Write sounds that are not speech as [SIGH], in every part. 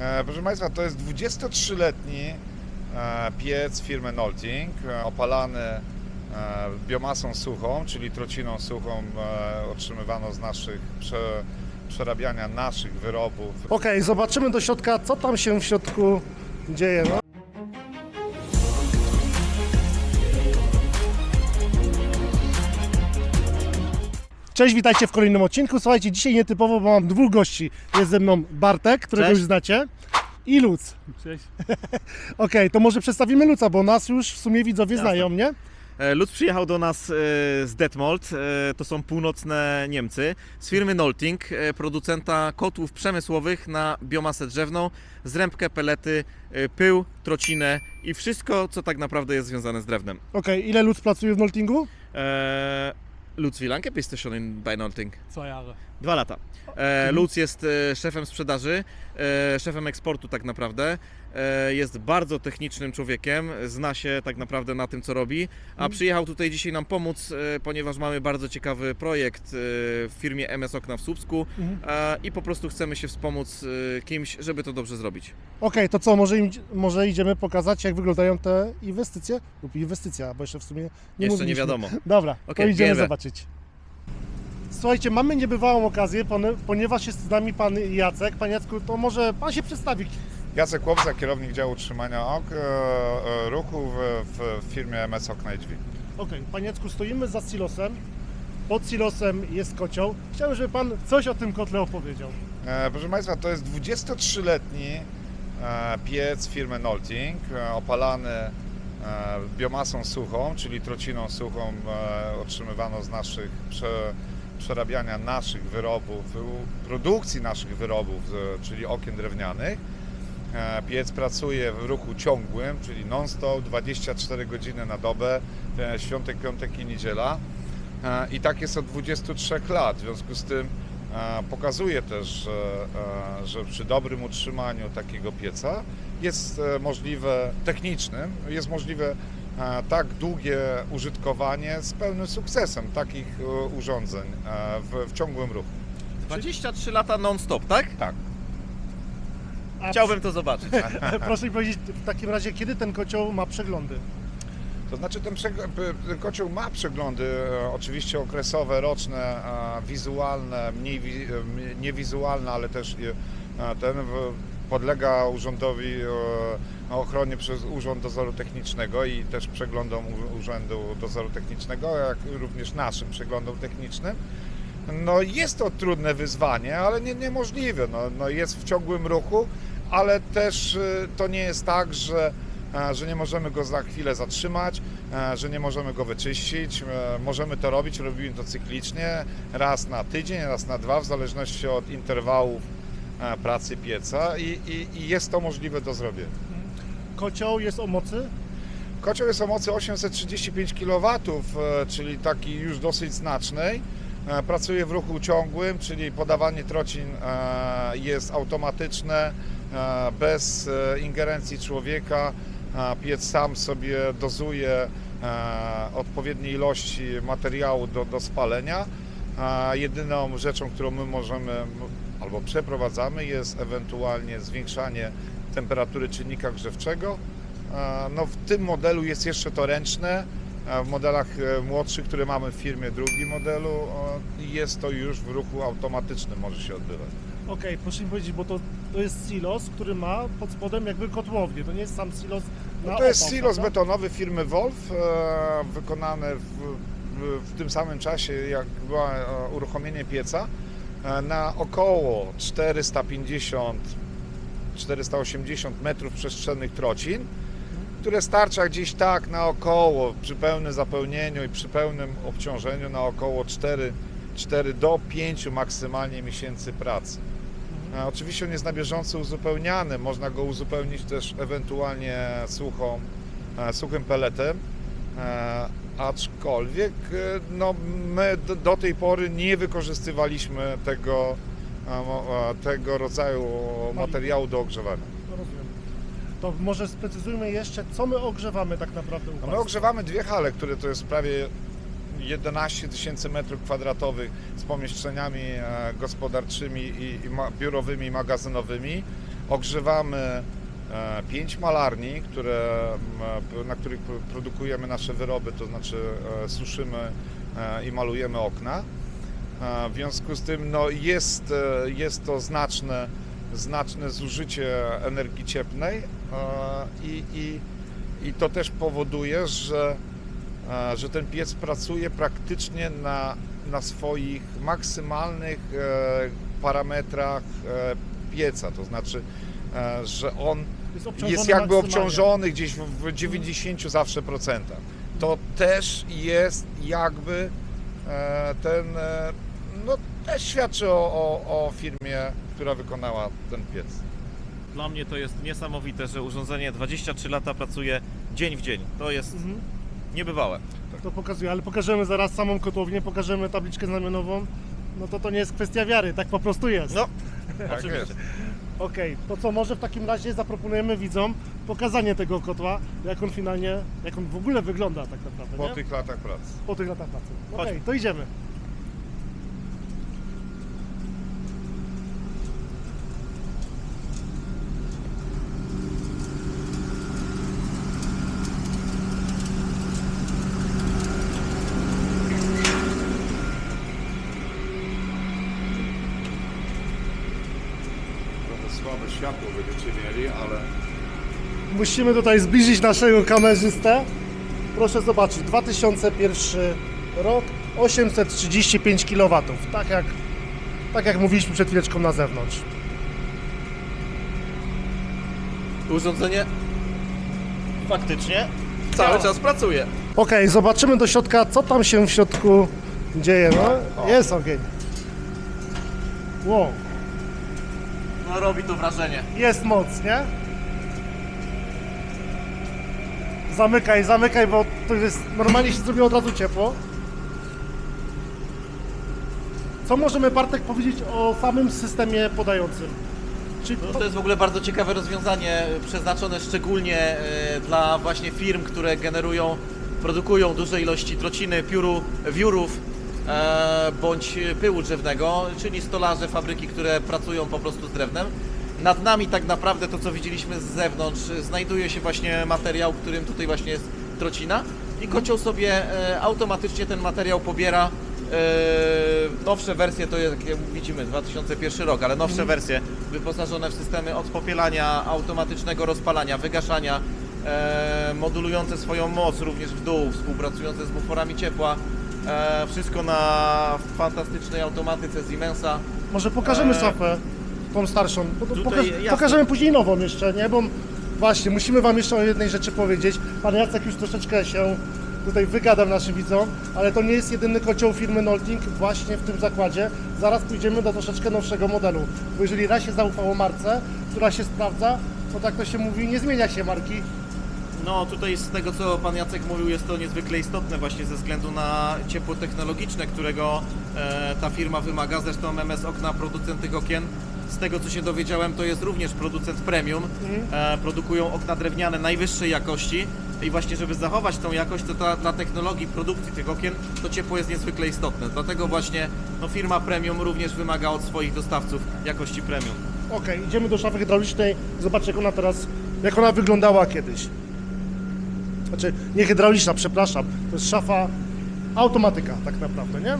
E, Proszę Państwa, to jest 23-letni e, piec firmy Nolting, e, opalany biomasą suchą, czyli trociną suchą otrzymywaną z naszych prze, przerabiania naszych wyrobów. Okej, zobaczymy do środka, co tam się w środku dzieje. No. Cześć, witajcie w kolejnym odcinku. Słuchajcie, dzisiaj nietypowo, bo mam dwóch gości. Jest ze mną Bartek, którego Cześć. już znacie, i Luc. Cześć. [LAUGHS] Okej, to może przedstawimy Luca, bo nas już w sumie widzowie Jasne. znają, nie? E, Lutz przyjechał do nas e, z Detmold, e, to są północne Niemcy, z firmy Nolting, e, producenta kotłów przemysłowych na biomasę drzewną, zrębkę, pelety, e, pył, trocinę i wszystko, co tak naprawdę jest związane z drewnem. Okej, ile Luc pracuje w Noltingu? E, Lutz, wie lange bist du schon in, bei Nolting? Zwei Jahre. Dwa lata. E, Lutz jest e, szefem sprzedaży, e, szefem eksportu tak naprawdę. E, jest bardzo technicznym człowiekiem, zna się tak naprawdę na tym, co robi, a przyjechał tutaj dzisiaj nam pomóc, e, ponieważ mamy bardzo ciekawy projekt e, w firmie MS Okna w Słupsku Mhm. e, i po prostu chcemy się wspomóc e, kimś, żeby to dobrze zrobić. Okej, to co, może, im, może idziemy pokazać, jak wyglądają te inwestycje? Lub inwestycja, bo jeszcze w sumie nie Jeszcze nie mówiliśmy. wiadomo. Dobra, to Okej, idziemy wiemy. zobaczyć. Słuchajcie, mamy niebywałą okazję, ponieważ jest z nami pan Jacek. Pan Jacku, to może pan się przedstawi. Jacek Łobza, kierownik działu utrzymania ok, e, e, ruchu w, w firmie MS Okna i Drzwi. Okej, panie Jacku, stoimy za silosem. Pod silosem jest kocioł. Chciałbym, żeby pan coś o tym kotle opowiedział. E, Proszę Państwa, to jest 23-letni e, piec firmy Nolting, e, opalany e, biomasą suchą, czyli trociną suchą e, otrzymywaną z naszych prze, przerabiania naszych wyrobów, produkcji naszych wyrobów, e, czyli okien drewnianych. E, Piec pracuje w ruchu ciągłym, czyli non-stop, 24 godziny na dobę, e, świątek, piątek i niedziela. I tak jest od 23 lat. W związku z tym pokazuje też, że, że przy dobrym utrzymaniu takiego pieca jest możliwe, technicznym, jest możliwe tak długie użytkowanie z pełnym sukcesem takich e, urządzeń e, w, w ciągłym ruchu. 23 lata non-stop, tak? Tak. A Chciałbym to zobaczyć. [LAUGHS] Proszę mi powiedzieć w takim razie, kiedy ten kocioł ma przeglądy? To znaczy ten, ten kocioł ma przeglądy e, oczywiście okresowe, roczne, e, wizualne, mniej wi- e, niewizualne, ale też e, ten w, podlega urzędowi e, ochronie przez Urząd Dozoru Technicznego i też przeglądom Urzędu Dozoru Technicznego, jak również naszym przeglądom technicznym. No jest to trudne wyzwanie, ale nie, niemożliwe. No, no jest w ciągłym ruchu, ale też y, to nie jest tak, że, e, że nie możemy go za chwilę zatrzymać, e, że nie możemy go wyczyścić. E, Możemy to robić, robimy to cyklicznie, raz na tydzień, raz na dwa, w zależności od interwałów e, pracy pieca i, i, i jest to możliwe do zrobienia. Kocioł jest o mocy? Kocioł jest o mocy 835 kW, e, czyli taki już dosyć znacznej. E, Pracuje w ruchu ciągłym, czyli podawanie trocin e, jest automatyczne, e, bez e, ingerencji człowieka. E, Piec sam sobie dozuje e, odpowiedniej ilości materiału do, do spalenia. Jedyną rzeczą, którą my możemy albo przeprowadzamy jest ewentualnie zwiększanie temperatury czynnika grzewczego. No w tym modelu jest jeszcze to ręczne. W modelach e, młodszych, które mamy w firmie, drugi modelu, jest to już w ruchu automatycznym może się odbywać. Okej, proszę mi powiedzieć, bo to, to jest silos, który ma pod spodem jakby kotłownię. To nie jest sam silos na No to jest opał, silos prawda? betonowy firmy Wolf, e, wykonany w, w, w tym samym czasie, jak było e, uruchomienie pieca, na około 450 480 metrów przestrzennych trocin, które starcza gdzieś tak na około, przy pełnym zapełnieniu i przy pełnym obciążeniu na około 4, 4 do 5 maksymalnie miesięcy pracy. E, Oczywiście on jest na bieżąco uzupełniany, można go uzupełnić też ewentualnie suchą, e, suchym peletem, e, aczkolwiek e, no, my do, tej pory nie wykorzystywaliśmy tego, tego rodzaju materiału do ogrzewania. No. To może sprecyzujmy jeszcze, co my ogrzewamy tak naprawdę u No my ogrzewamy dwie hale, które to jest prawie 11 tysięcy metrów kwadratowych z pomieszczeniami e, gospodarczymi i, biurowymi magazynowymi. ogrzewamy pięć malarni, które, m, na których pro- produkujemy nasze wyroby, to znaczy e, suszymy e, i malujemy okna. E, W związku z tym no, jest, e, jest to znaczne, znaczne zużycie energii cieplnej e, i, i, i to też powoduje, że, e, że ten piec pracuje praktycznie na, na swoich maksymalnych e, parametrach e, pieca, to znaczy, e, że on Jest, jest jakby obciążony gdzieś w w 90 zawsze procentach. To też jest jakby e, ten, e, no też świadczy o, o, o firmie, która wykonała ten piec. Dla mnie to jest niesamowite, że urządzenie 23 lata pracuje dzień w dzień. To jest Mhm. niebywałe. To pokazuje, ale pokażemy zaraz samą kotłownię, pokażemy tabliczkę znamionową. No to to nie jest kwestia wiary, tak po prostu jest. No, [LAUGHS] Tak Oczywiście. Okej, to co może w takim razie zaproponujemy widzom pokazanie tego kotła, jak on finalnie, jak on w ogóle wygląda tak naprawdę, Po nie? tych latach pracy. po tych latach pracy. Okej, to idziemy. Światło będziecie mieli, ale Musimy tutaj zbliżyć naszego kamerzystę. Proszę zobaczyć, 2001 rok, 835 kW, tak jak, tak jak mówiliśmy przed chwileczką na zewnątrz. urządzenie faktycznie cały Działa. czas pracuje. Okej, zobaczymy do środka, co tam się w środku dzieje. No, jest ogień. Wow, No robi to wrażenie. jest moc, nie? Zamykaj, zamykaj, bo to jest normalnie się zrobiło od razu ciepło. Co możemy Bartek powiedzieć o samym systemie podającym? Czy No, to, jest w ogóle bardzo ciekawe rozwiązanie, przeznaczone szczególnie e, dla właśnie firm, które generują, produkują duże ilości trociny, pióru, wiórów e, bądź pyłu drzewnego, czyli stolarze, fabryki, które pracują po prostu z drewnem. Nad nami tak naprawdę to, co widzieliśmy z zewnątrz, znajduje się właśnie materiał, którym tutaj właśnie jest trocina i kocioł sobie e, automatycznie ten materiał pobiera. E, nowsze wersje to jest, jak widzimy, 2001 rok, ale nowsze wersje wyposażone w systemy odpopielania, automatycznego rozpalania, wygaszania, e, modulujące swoją moc również w dół, współpracujące z buforami ciepła. E, wszystko na fantastycznej automatyce Siemensa. może pokażemy Eee, szafę, tą starszą. Po- tutaj Pokaż, jasne. pokażemy później nową jeszcze, nie? Bo właśnie, musimy Wam jeszcze o jednej rzeczy powiedzieć. Pan Jacek już troszeczkę się tutaj wygadał naszym widzom, ale to nie jest jedyny kocioł firmy Nolting właśnie w tym zakładzie. Zaraz pójdziemy do troszeczkę nowszego modelu, bo jeżeli raz się zaufało marce, która się sprawdza, to tak to się mówi, nie zmienia się marki. No tutaj z tego co Pan Jacek mówił jest to niezwykle istotne właśnie ze względu na ciepło technologiczne, którego e, ta firma wymaga. Zresztą MS Okna, producent tych okien, z tego co się dowiedziałem to jest również producent premium. E, produkują okna drewniane najwyższej jakości i właśnie żeby zachować tą jakość to ta, dla technologii produkcji tych okien to ciepło jest niezwykle istotne. Dlatego właśnie no, firma premium również wymaga od swoich dostawców jakości premium. Okej, idziemy do szafy hydraulicznej, zobacz jak ona teraz, jak ona wyglądała kiedyś. Znaczy, nie hydrauliczna, przepraszam, to jest szafa automatyka tak naprawdę, nie?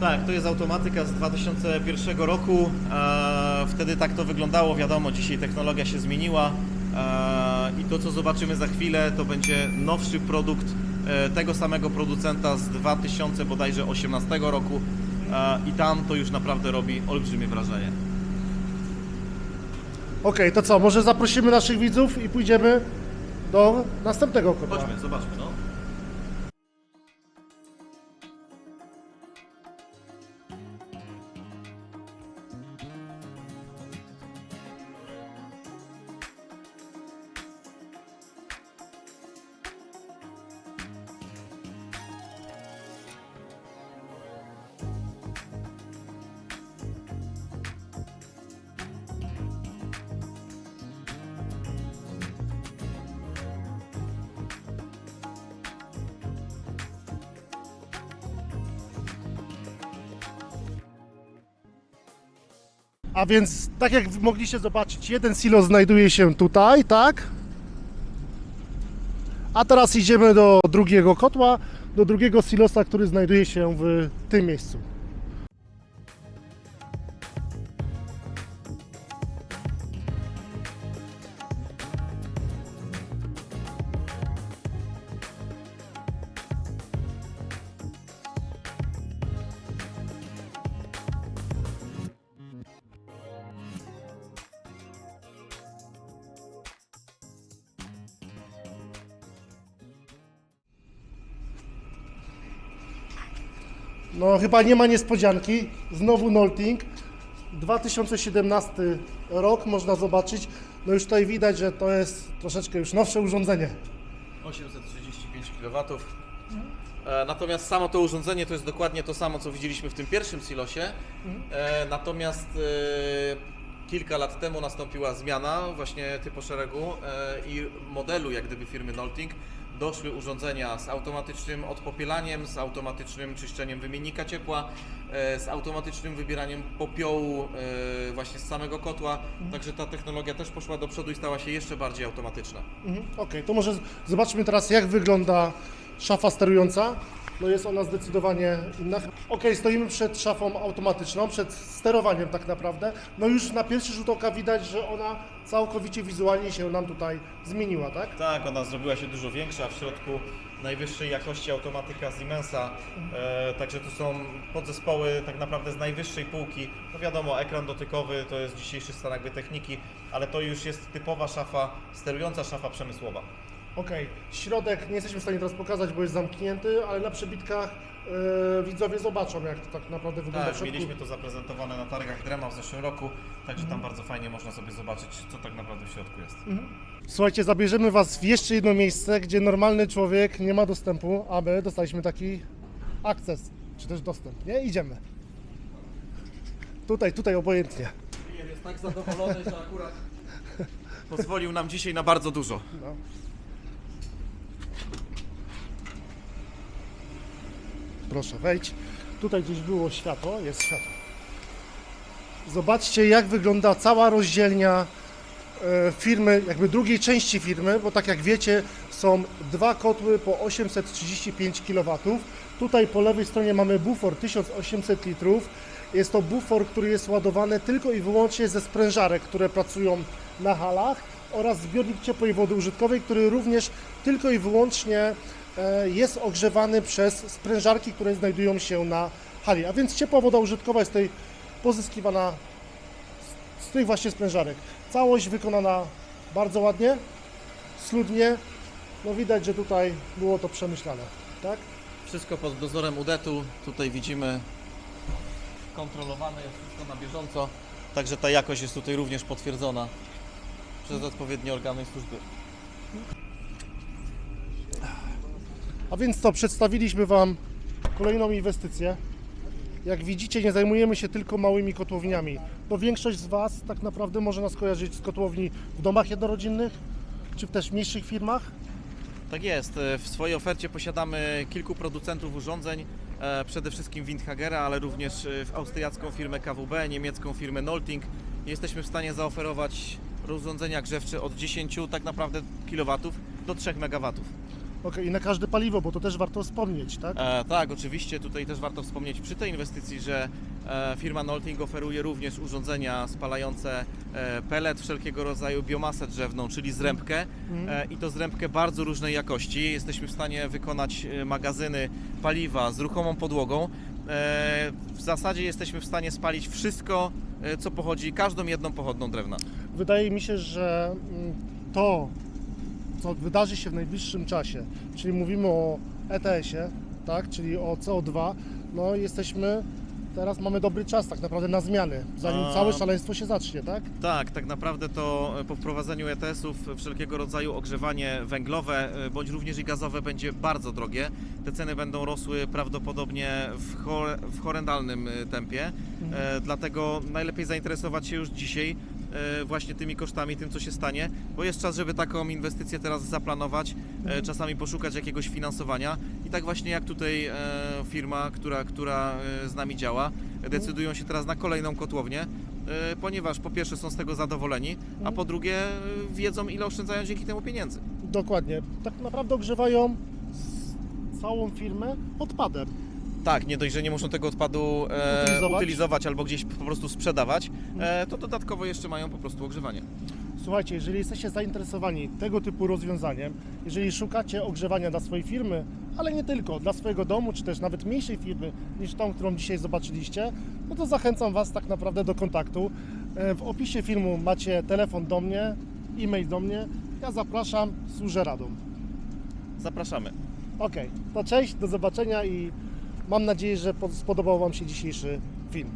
Tak, to jest automatyka z 2001 roku. E, wtedy tak to wyglądało. Wiadomo, dzisiaj technologia się zmieniła e, i to, co zobaczymy za chwilę, to będzie nowszy produkt e, tego samego producenta z 2000 bodajże 18 roku e, i tam to już naprawdę robi olbrzymie wrażenie. Okej, to co, może zaprosimy naszych widzów i pójdziemy do następnego kotła. Chodźmy, zobaczmy. No. A więc, tak jak mogliście zobaczyć, jeden silo znajduje się tutaj, tak? A teraz idziemy do drugiego kotła, do drugiego silosa, który znajduje się w tym miejscu. No chyba nie ma niespodzianki. Znowu Nolting. 2017 rok można zobaczyć. No już tutaj widać, że to jest troszeczkę już nowsze urządzenie. 835 kW. E, Natomiast samo to urządzenie to jest dokładnie to samo, co widzieliśmy w tym pierwszym silosie. E, Natomiast e, kilka lat temu nastąpiła zmiana właśnie typu szeregu i modelu jak gdyby firmy Nolting. Doszły urządzenia z automatycznym odpopielaniem, z automatycznym czyszczeniem wymiennika ciepła, e, z automatycznym wybieraniem popiołu e, właśnie z samego kotła. Także ta technologia też poszła do przodu i stała się jeszcze bardziej automatyczna. Mhm. Okej, to może zobaczmy teraz jak wygląda szafa sterująca. No jest ona zdecydowanie inna. Okej, stoimy przed szafą automatyczną, przed sterowaniem tak naprawdę. No już na pierwszy rzut oka widać, że ona całkowicie wizualnie się nam tutaj zmieniła, tak? Tak, ona zrobiła się dużo większa, w środku najwyższej jakości automatyka Siemensa, e, także tu są podzespoły tak naprawdę z najwyższej półki. No wiadomo, ekran dotykowy to jest dzisiejszy stan jakby techniki, ale to już jest typowa szafa, sterująca szafa przemysłowa. Okej, środek nie jesteśmy w stanie teraz pokazać, bo jest zamknięty, ale na przebitkach e, widzowie zobaczą, jak to tak naprawdę wygląda Tak, w środku. mieliśmy to zaprezentowane na targach Drema w zeszłym roku, także tam bardzo fajnie można sobie zobaczyć, co tak naprawdę w środku jest. Słuchajcie, zabierzemy Was w jeszcze jedno miejsce, gdzie normalny człowiek nie ma dostępu, a my dostaliśmy taki akces, czy też dostęp, nie? Idziemy. Tutaj, tutaj obojętnie. Jest tak zadowolony, że akurat [LAUGHS] pozwolił nam dzisiaj na bardzo dużo. No. Proszę, wejdź. Tutaj gdzieś było światło, jest światło. Zobaczcie, jak wygląda cała rozdzielnia e, firmy, jakby drugiej części firmy, bo tak jak wiecie, są dwa kotły po 835 kW. Tutaj po lewej stronie mamy bufor 1800 litrów. Jest to bufor, który jest ładowany tylko i wyłącznie ze sprężarek, które pracują na halach oraz zbiornik ciepłej wody użytkowej, który również tylko i wyłącznie jest ogrzewany przez sprężarki, które znajdują się na hali. A więc ciepła woda użytkowa jest tutaj pozyskiwana z- tych właśnie sprężarek. Całość wykonana bardzo ładnie, schludnie. No widać, że tutaj było to przemyślane, tak? Wszystko pod dozorem UDET-u. Tutaj widzimy kontrolowane jest wszystko na bieżąco. Także ta jakość jest tutaj również potwierdzona przez odpowiednie organy służby. A więc co, przedstawiliśmy Wam kolejną inwestycję. Jak widzicie, nie zajmujemy się tylko małymi kotłowniami, bo większość z Was tak naprawdę może nas kojarzyć z kotłowni w domach jednorodzinnych, czy w też mniejszych firmach. Tak jest. e, W swojej ofercie posiadamy kilku producentów urządzeń, e, przede wszystkim Windhagera, ale również e, w austriacką firmę KWB, niemiecką firmę Nolting. Jesteśmy w stanie zaoferować urządzenia grzewcze od 10 tak naprawdę kilowatów do 3 megawatów. Ok, i na każde paliwo, bo to też warto wspomnieć, tak? E, tak, oczywiście tutaj też warto wspomnieć przy tej inwestycji, że e, firma Nolting oferuje również urządzenia spalające e, pelet, wszelkiego rodzaju biomasę drzewną, czyli zrębkę e, i to zrębkę bardzo różnej jakości. Jesteśmy w stanie wykonać e, magazyny paliwa z ruchomą podłogą. E, w zasadzie jesteśmy w stanie spalić wszystko, e, co pochodzi, każdą jedną pochodną drewna. Wydaje mi się, że mm, to, co wydarzy się w najbliższym czasie, czyli mówimy o ETS-ie, tak, czyli o CO2, no jesteśmy, teraz mamy dobry czas tak naprawdę na zmiany, zanim A- całe szaleństwo się zacznie, tak? Tak, tak naprawdę to e, po wprowadzeniu ETS-ów wszelkiego rodzaju ogrzewanie węglowe e, bądź również i gazowe będzie bardzo drogie. Te ceny będą rosły prawdopodobnie w, chore, w horrendalnym e, tempie, e, dlatego najlepiej zainteresować się już dzisiaj właśnie tymi kosztami, tym co się stanie, bo jest czas, żeby taką inwestycję teraz zaplanować, e, czasami poszukać jakiegoś finansowania i tak właśnie jak tutaj e, firma, która, która e, z nami działa, decydują się teraz na kolejną kotłownię, e, ponieważ po pierwsze są z tego zadowoleni, a Mhm. po drugie e, wiedzą ile oszczędzają dzięki temu pieniędzy. Dokładnie. Tak naprawdę ogrzewają całą firmę odpadem. Tak, nie dość, że nie muszą tego odpadu e, Utylizować. utylizować albo gdzieś po prostu sprzedawać, e, to dodatkowo jeszcze mają po prostu ogrzewanie. Słuchajcie, jeżeli jesteście zainteresowani tego typu rozwiązaniem, jeżeli szukacie ogrzewania dla swojej firmy, ale nie tylko, dla swojego domu, czy też nawet mniejszej firmy niż tą, którą dzisiaj zobaczyliście, no to zachęcam Was tak naprawdę do kontaktu. E, W opisie filmu macie telefon do mnie, e-mail do mnie. Ja zapraszam, służę radą. Zapraszamy. Ok, to cześć, do zobaczenia i mam nadzieję, że pod- spodobał Wam się dzisiejszy film.